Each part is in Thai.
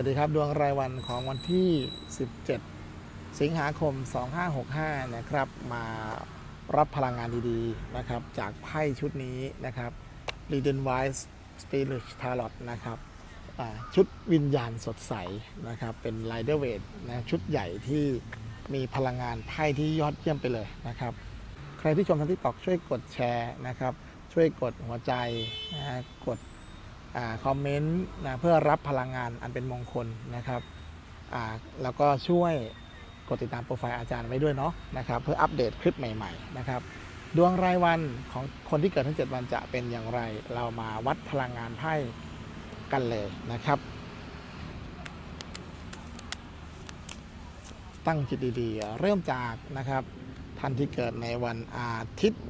วัสดีครับดวงรายวันของวันที่ 17 สิงหาคม 2565 นะครับ มารับพลังงานดีๆนะครับ จากไพ่ชุดนี้นะครับ l e d e n Wise Spirit Tarot นะครับชุดวิญญาณสดใสนะครับ เป็น Rider Weight นะชุดใหญ่ที่มีพลังงานไพ่ที่ยอดเยี่ยมไปเลยนะครับ ใครที่ชมทางที่ตอกช่วยกดแชร์นะครับ ช่วยกดหัวใจนะกด คอมเมนต์นะเพื่อรับพลังงานอันเป็นมงคลนะครับแล้วก็ช่วยกดติดตามโปรไฟล์อาจารย์ไว้ด้วยเนาะนะครับเพื่ออัปเดตคลิปใหม่ๆนะครับดวงรายวันของคนที่เกิดทั้ง 7 วันจะเป็นอย่างไร เรามาวัดพลังงานไพ่กันเลยนะครับ ตั้งจิตดีๆ เริ่มจากนะครับท่านที่เกิดในวันอาทิตย์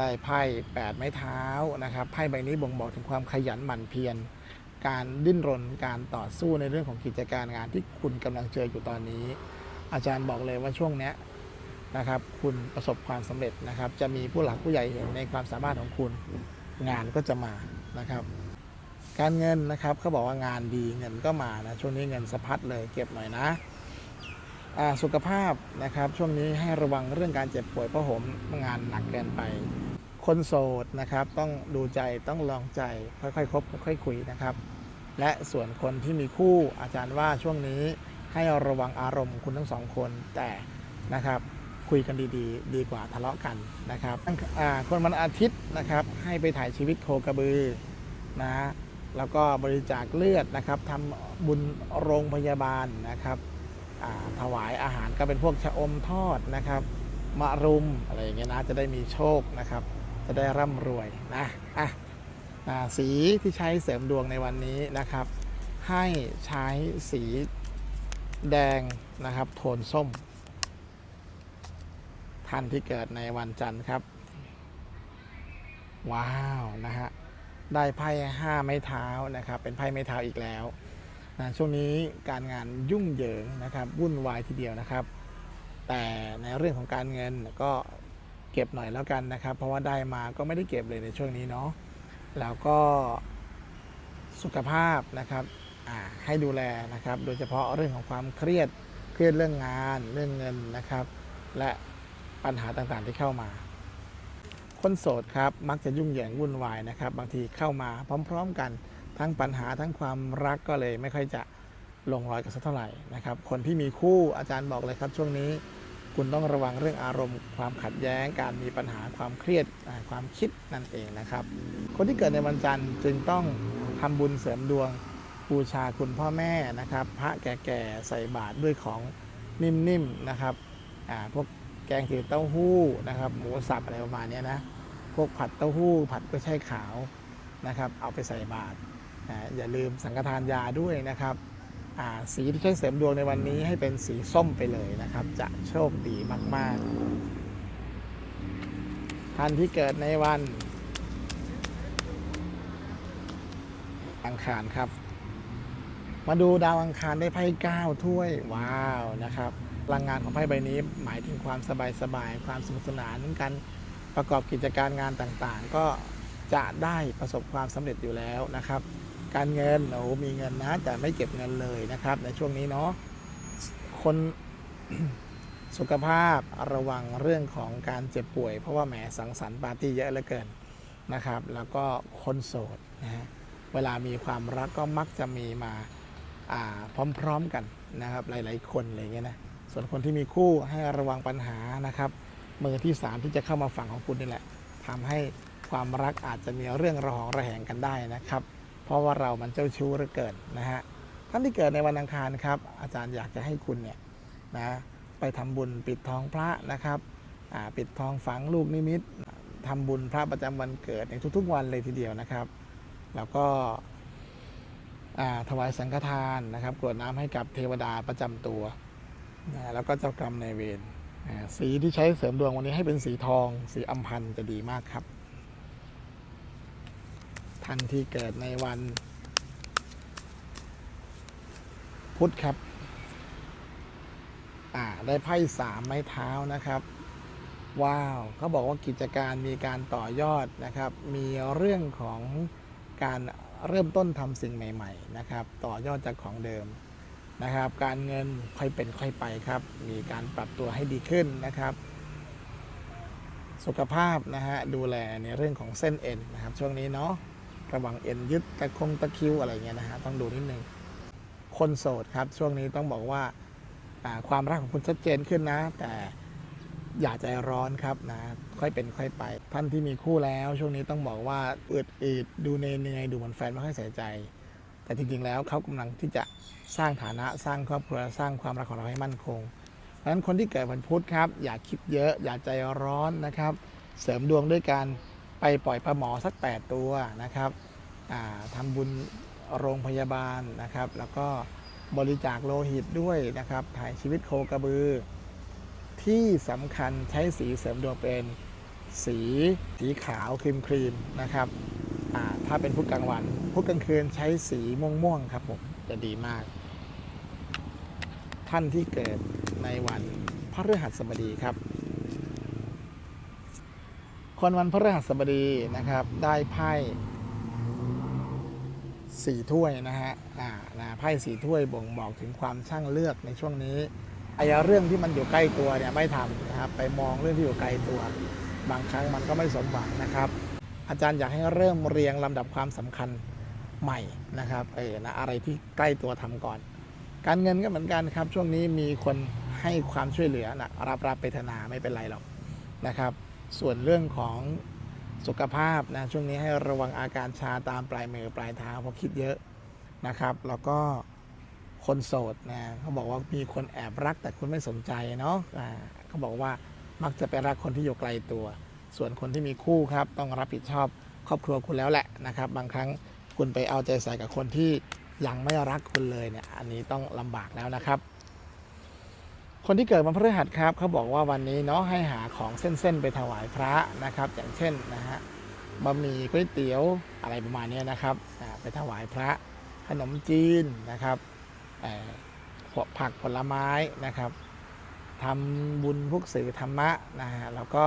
ได้ไพ่8ไม้เท้านะครับไพ่ใบนี้บ่งบอกถึงความขยันหมั่นเพียรการดิ้นรนการต่อสู้ในเรื่องของกิจการงานที่คุณกำลังเจออยู่ตอนนี้ อาจารย์บอกเลยว่าช่วงนี้นะครับ คุณประสบความสำเร็จนะครับ จะมีผู้หลักผู้ใหญ่เห็นในความสามารถของคุณงานก็จะมานะครับ การเงินนะครับเขาบอกว่างานดีเงินก็มานะช่วงนี้เงินสะพัดเลยเก็บหน่อยนะสุขภาพนะครับช่วงนี้ให้ระวังเรื่องการเจ็บป่วยเพราะผมงานหนักเกินไป คนโสดนะครับ ต้องดูใจต้องลองใจค่อยๆคบค่อยๆคุยนะครับ และส่วนคนที่มีคู่อาจารย์ว่าช่วงนี้ให้ระวังอารมณ์คุณทั้งสองคนแต่นะครับคุยกันดีๆ ดีกว่าทะเลาะกันนะครับคนวันอาทิตย์นะครับ ให้ไปถ่ายชีวิตโคกระบือนะแล้วก็บริจาคเลือดนะครับทำบุญโรงพยาบาลนะครับถวายอาหารก็เป็นพวกชะอมทอดนะครับมะรุมอะไรอย่างเงี้ยนะจะได้มีโชคนะครับ จะได้ร่ำรวยนะอะอ่าสีที่ใช้เสริมดวงในวันนี้นะครับ ให้ใช้สีแดงนะครับ โทนส้ม ท่านที่เกิดในวันจันทร์ครับ ว้าวนะฮะได้ไพ่ห้าไม้เท้านะครับ เป็นไพ่ไม้เท้าอีกแล้วนะช่วงนี้การงานยุ่งเหยิงนะครับ วุ่นวายทีเดียวนะครับ แต่ในเรื่องของการเงินก็ เก็บหน่อยแล้วกันนะครับ เพราะว่าได้มาก็ไม่ได้เก็บเลยในช่วงนี้เนาะแล้วก็สุขภาพนะครับให้ดูแลนะครับ โดยเฉพาะเรื่องของความเครียดเครียดเรื่องงานเรื่องเงินนะครับ และปัญหาต่างๆที่เข้ามา คนโสดครับมักจะยุ่งเหยิงวุ่นวายนะครับ บางทีเข้ามาพร้อม ๆ กันทั้งปัญหาทั้งความรักก็เลยไม่ค่อยจะลงรอยกันสักเท่าไหร่นะครับ คนที่มีคู่อาจารย์บอกเลยครับช่วงนี้ คุณต้องระวังเรื่องอารมณ์ ความขัดแย้ง การมีปัญหาความเครียดความคิดนั่นเองนะครับ คนที่เกิดในวันจันทร์จึงต้องทำบุญเสริมดวงบูชาคุณพ่อแม่นะครับ พระแก่ๆใส่บาตรด้วยของนิ่มๆนะครับพวกแกงจืดเต้าหู้นะครับหมูสับอะไรประมาณนี้นะพวกผัดเต้าหู้ ผัดกล้วยช่ายขาวนะครับ เอาไปใส่บาตรอย่าลืมสังฆทานยาด้วยนะครับ สีที่ใช้เสริมดวงในวันนี้ให้เป็นสีส้มไปเลยนะครับ จะโชคดีมาก ๆ ท่านที่เกิดในวันอังคารครับ มาดูดาวอังคารได้ไพ่เก้าถ้วย ว้าวนะครับพลังงานของไพ่ใบนี้หมายถึงความสบายสบายๆความสนุกสนานการประกอบกิจการงานต่างๆ ก็จะได้ประสบความสำเร็จอยู่แล้วนะครับ การเงินโอ้มีเงินนะแต่ไม่เก็บเงินเลยนะครับ ในช่วงนี้เนาะคนสุขภาพระวังเรื่องของการเจ็บป่วย เพราะว่าแหมสังสรรค์ปาร์ตี้เยอะเหลือเกินนะครับ แล้วก็คนโสดนะฮะเวลามีความรักก็มักจะมีมาอ่าพร้อมๆกันนะครับ หลายๆคนอะไรเงี้ยนะส่วนคนที่มีคู่ให้ระวังปัญหานะครับมือที่สามที่จะเข้ามาฝั่งของคุณนี่แหละทำให้ความรักอาจจะมีเรื่องระหองระแหงกันได้นะครับ ราะว่าเรามันเจ้าชู้เหลือเกินนะฮะท่านที่เกิดในวันอังคารครับ อาจารย์อยากจะให้คุณเนี่ยนะไปทำบุญปิดทองพระนะครับปิดทองฝังลูกนิมิตทำบุญพระประจำวันเกิดในทุกๆวันเลยทีเดียวนะครับ แล้วก็ถวายสังฆทานนะครับกรวดน้ำให้กับเทวดาประจำตัวนะแล้วก็เจ้ากรรมในายเวรสีที่ใช้เสริมดวงวันนี้ให้เป็นสีทอง สีอัมพันธ์จะดีมากครับ ท่านที่เกิดในวัน พุธครับ อ่า ได้ไพ่สามไม้เท้านะครับ ว้าวเขาบอกว่ากิจการมีการต่อยอดนะครับ มีเรื่องของการเริ่มต้นทำสิ่งใหม่ ๆ นะครับ ต่อยอดจากของเดิมนะครับ การเงินค่อยเป็นค่อยไปครับ มีการปรับตัวให้ดีขึ้นนะครับ สุขภาพนะฮะดูแลในเรื่องของเส้นเอ็นนะครับ ช่วงนี้เนาะ ระวังเอ็นยึดตะคงตะคิวอะไรเงี้ยนะฮะต้องดูนิดนึงคนโสดครับ ช่วงนี้ต้องบอกว่าความรักของคุณชัดเจนขึ้นนะ แต่อย่าใจร้อนครับนะ ค่อยเป็นค่อยไป ท่านที่มีคู่แล้ว ช่วงนี้ต้องบอกว่าอืดอืดดูเนยๆดูเหมือนแฟนไม่ค่อยใส่ใจ แต่จริงๆแล้วเขากำลังที่จะสร้างฐานะสร้างครอบครัวสร้างความรักของเราให้มั่นคงเพราะฉะนั้นคนที่เกิดวันพุธครับ อย่าคิดเยอะ อย่าใจร้อนนะครับ เสริมดวงด้วยการ ไปปล่อยปลาหมอสัก 8 ตัวนะครับอ่าทำบุญโรงพยาบาลนะครับ แล้วก็บริจาคโลหิตด้วยนะครับ ถ่ายชีวิตโคกระบือ ที่สำคัญใช้สีเสริมดวงเป็นสีสีขาวครีมครีมนะครับถ้าเป็นพุธกลางวันพุธกลางคืนใช้สีม่วงๆครับผมจะดีมาก ท่านที่เกิดในวันพฤหัสบดีครับ คนวันพฤหัสบดีนะครับ ได้ไพ่สี่ถ้วยนะฮะอ่านะไพ่สี่ถ้วยบ่งบอกถึงความช่างเลือกในช่วงนี้ไอ้เรื่องที่มันอยู่ใกล้ตัวเนี่ยไม่ทำนะครับไปมองเรื่องที่อยู่ไกลตัว บางครั้งมันก็ไม่สมหวังนะครับ อาจารย์อยากให้เริ่มเรียงลำดับความสำคัญใหม่นะครับเออนะอะไรที่ใกล้ตัวทำก่อน การเงินก็เหมือนกันครับ ช่วงนี้มีคนให้ความช่วยเหลือนะรับรับไปธนาไม่เป็นไรหรอกนะครับ ส่วนเรื่องของสุขภาพนะช่วงนี้ให้ระวังอาการชาตามปลายมือปลายเท้าเพราะคิดเยอะนะครับ แล้วก็คนโสดนะเขาบอกว่ามีคนแอบรักแต่คุณไม่สนใจเนาะเขาบอกว่ามักจะไปรักคนที่อยู่ไกลตัว ส่วนคนที่มีคู่ครับ ต้องรับผิดชอบครอบครัวคุณแล้วแหละนะครับ บางครั้งคุณไปเอาใจใส่กับคนที่ยังไม่รักคุณเลยเนี่ยอันนี้ต้องลำบากแล้วนะครับ คนที่เกิดวันพฤหัสครับเขาบอกว่าวันนี้เนาะให้หาของเส้นๆไปถวายพระนะครับ อย่างเช่นนะฮะบะหมี่ก๋วยเตี๋ยวอะไรประมาณนี้นะครับไปถวายพระขนมจีนนะครับผักผลไม้นะครับทำบุญพวกสื่อธรรมะนะฮะแล้วก็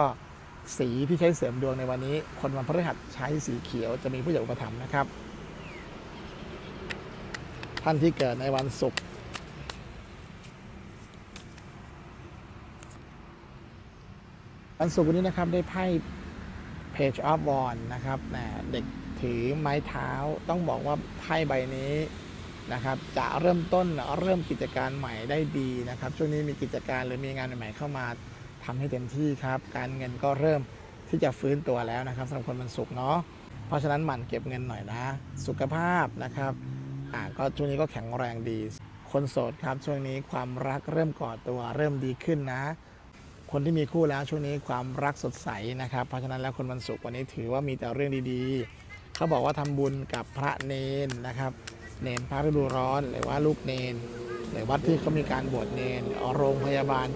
สีที่ใช้เสริมดวงในวันนี้ คนวันพฤหัสใช้สีเขียวจะมีผู้ใหญ่อุปถัมภ์นะครับ ท่านที่เกิดในวันศุกร์ วันศุกร์นี้นะครับได้ไพ่ Page of w a n d นะครับนะเด็กถือไม้เท้าต้องบอกว่าไพ่ใบนี้นะครับ จะเริ่มต้นเริ่มกิจการใหม่ได้ดีนะครับ ช่วงนี้มีกิจการหรือมีงานใหม่เข้ามาทำให้เต็มที่ครับ การเงินก็เริ่มที่จะฟื้นตัวแล้วนะครับสำหรับคนวันศุกร์เนาะเพราะฉะนั้นหมั่นเก็บเงินหน่อยนะ สุขภาพนะครับอ่าก็ช่วงนี้ก็แข็งแรงดี คนโสดครับช่วงนี้ความรักเริ่มก่อตัวเริ่มดีขึ้นนะ คนที่มีคู่แล้วช่วงนี้ความรักสดใสนะครับ เพราะฉะนั้นแล้วคนวันศุกร์วันนี้ถือว่ามีแต่เรื่องดีๆ เขาบอกว่าทำบุญกับพระเนนนะครับ เนนพระฤดูร้อนหรือว่าลูกเนนหรือวัดที่เขามีการบวชเนนโรงพยาบาล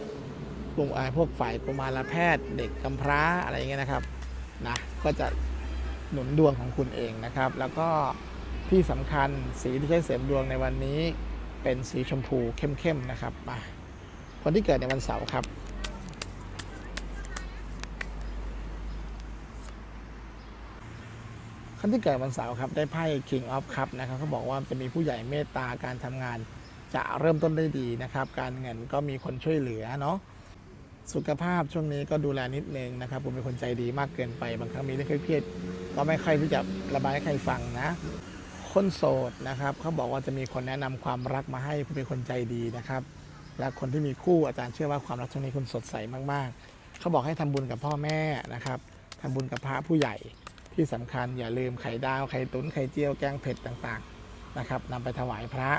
กลุ่มไอ้พวกฝ่ายกุมารแพทย์ เด็กกำพร้าอะไรอย่างเงี้ยนะครับนะก็จะหนุนดวงของคุณเองนะครับ แล้วก็ที่สำคัญสีที่ใช้เสริมดวงในวันนี้เป็นสีชมพูเข้มๆนะครับมาคนที่เกิดในวันเสาร์ครับ คนที่เกิดวันเสาร์ครับได้ไพ่ King of Cup นะครับเขาบอกว่าจะมีผู้ใหญ่เมตตาการทำงาน จะเริ่มต้นได้ดีนะครับ การเงินก็มีคนช่วยเหลือเนาะสุขภาพช่วงนี้ก็ดูแลนิดนึงนะครับผมเป็นคนใจดีมากเกินไป บางครั้งมีเรื่องเครียดก็ไม่ค่อยที่จะระบายให้ใครฟังนะคนโสดนะครับเขาบอกว่าจะมีคนแนะนำความรักมาให้คุณเป็นคนใจดีนะครับ และคนที่มีคู่อาจารย์เชื่อว่าความรักช่วงนี้คุณสดใสมากๆ เขาบอกให้ทำบุญกับพ่อแม่นะครับทำบุญกับพระผู้ใหญ่ ที่สำคัญอย่าลืมไข่ดาวไข่ตุ๋นไข่เจียวแกงเผ็ดต่างๆนะครับนำไปถวายพระ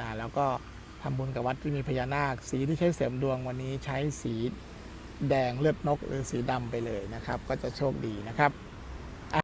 นะแล้วก็ทำบุญกับวัดที่มีพญานาค สีที่ใช้เสริมดวงวันนี้ใช้สีแดงเลือดนกหรือสีดำไปเลยนะครับ ก็จะโชคดีนะครับ